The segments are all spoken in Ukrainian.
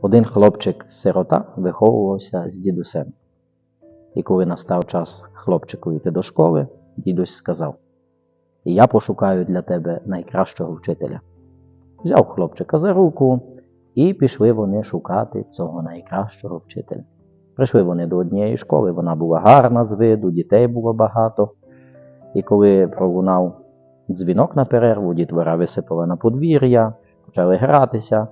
Один хлопчик-сирота виховувався з дідусем. І коли настав час хлопчику йти до школи, дідусь сказав: Я пошукаю для тебе найкращого вчителя. Взяв хлопчика за руку, і пішли вони шукати цього найкращого вчителя. Прийшли вони до однієї школи, вона була гарна з виду, дітей було багато. І коли пролунав дзвінок на перерву, дітвора висипала на подвір'я, почали гратися,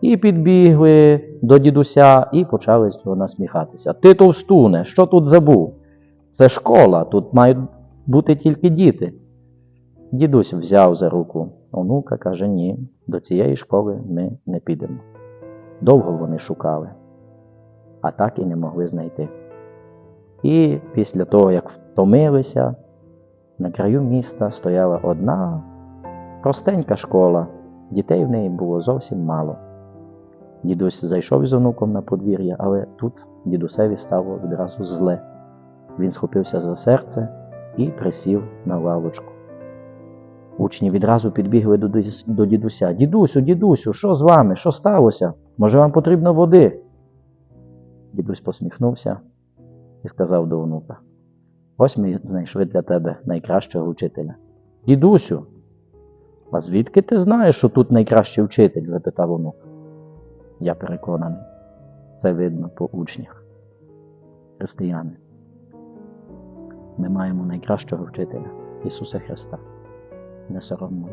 і підбігли до дідуся і почали з цього насміхатися. Ти товстуне, що тут забув? Це школа, тут мають бути тільки діти. Дідусь взяв за руку онука, каже: ні, до цієї школи ми не підемо. Довго вони шукали, а так і не могли знайти. І після того, як втомилися, на краю міста стояла одна простенька школа, дітей в неї було зовсім мало. Дідусь зайшов з онуком на подвір'я, але тут дідусеві стало відразу зле. Він схопився за серце і присів на лавочку. Учні відразу підбігли до дідуся. Дідусю, дідусю, що з вами? Що сталося? Може, вам потрібно води? Дідусь посміхнувся і сказав до онука: Ось ми знайшли для тебе найкращого вчителя. Дідусю, а звідки ти знаєш, що тут найкращий вчитель? запитав онук. Я переконаний, це видно по учнях. Християни. Ми маємо найкращого вчителя Ісуса Христа. Не соромно.